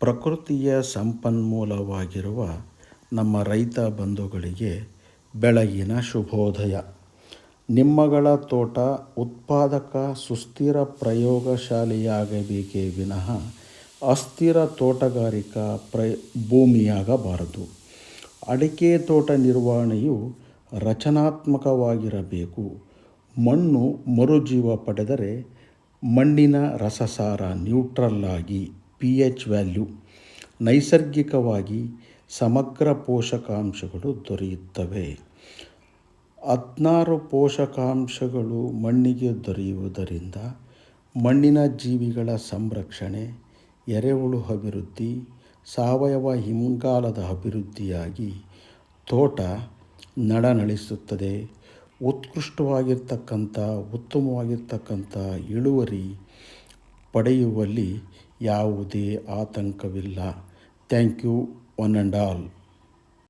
ಪ್ರಕೃತಿಯ ಸಂಪನ್ಮೂಲವಾಗಿರುವ ನಮ್ಮ ರೈತ ಬಂಧುಗಳಿಗೆ ಬೆಳಗಿನ ಶುಭೋದಯ. ನಿಮ್ಮಗಳ ತೋಟ ಉತ್ಪಾದಕ ಸುಸ್ಥಿರ ಪ್ರಯೋಗಶಾಲೆಯಾಗಬೇಕೇ ವಿನಃ ಅಸ್ಥಿರ ತೋಟಗಾರಿಕಾ ಪ್ರ ಭೂಮಿಯಾಗಬಾರದು. ಅಡಿಕೆ ತೋಟ ನಿರ್ವಹಣೆಯು ರಚನಾತ್ಮಕವಾಗಿರಬೇಕು. ಮಣ್ಣು ಮರುಜೀವ ಪಡೆದರೆ ಮಣ್ಣಿನ ರಸಸಾರ ನ್ಯೂಟ್ರಲ್ ಆಗಿ ಪಿ ಎಚ್ ವ್ಯಾಲ್ಯೂ ನೈಸರ್ಗಿಕವಾಗಿ ಸಮಗ್ರ ಪೋಷಕಾಂಶಗಳು ದೊರೆಯುತ್ತವೆ. ಹದಿನಾರು ಪೋಷಕಾಂಶಗಳು ಮಣ್ಣಿಗೆ ದೊರೆಯುವುದರಿಂದ ಮಣ್ಣಿನ ಜೀವಿಗಳ ಸಂರಕ್ಷಣೆ, ಎರೆಹುಳು ಅಭಿವೃದ್ಧಿ, ಸಾವಯವ ಹಿಂಗಾಲದ ಅಭಿವೃದ್ಧಿಯಾಗಿ ತೋಟ ನಡನಳಿಸುತ್ತದೆ. ಉತ್ಕೃಷ್ಟವಾಗಿರ್ತಕ್ಕಂಥ, ಉತ್ತಮವಾಗಿರ್ತಕ್ಕಂಥ ಇಳುವರಿ ಪಡೆಯುವಲ್ಲಿ ಯಾವುದೇ ಆತಂಕವಿಲ್ಲ. Thank you one and all.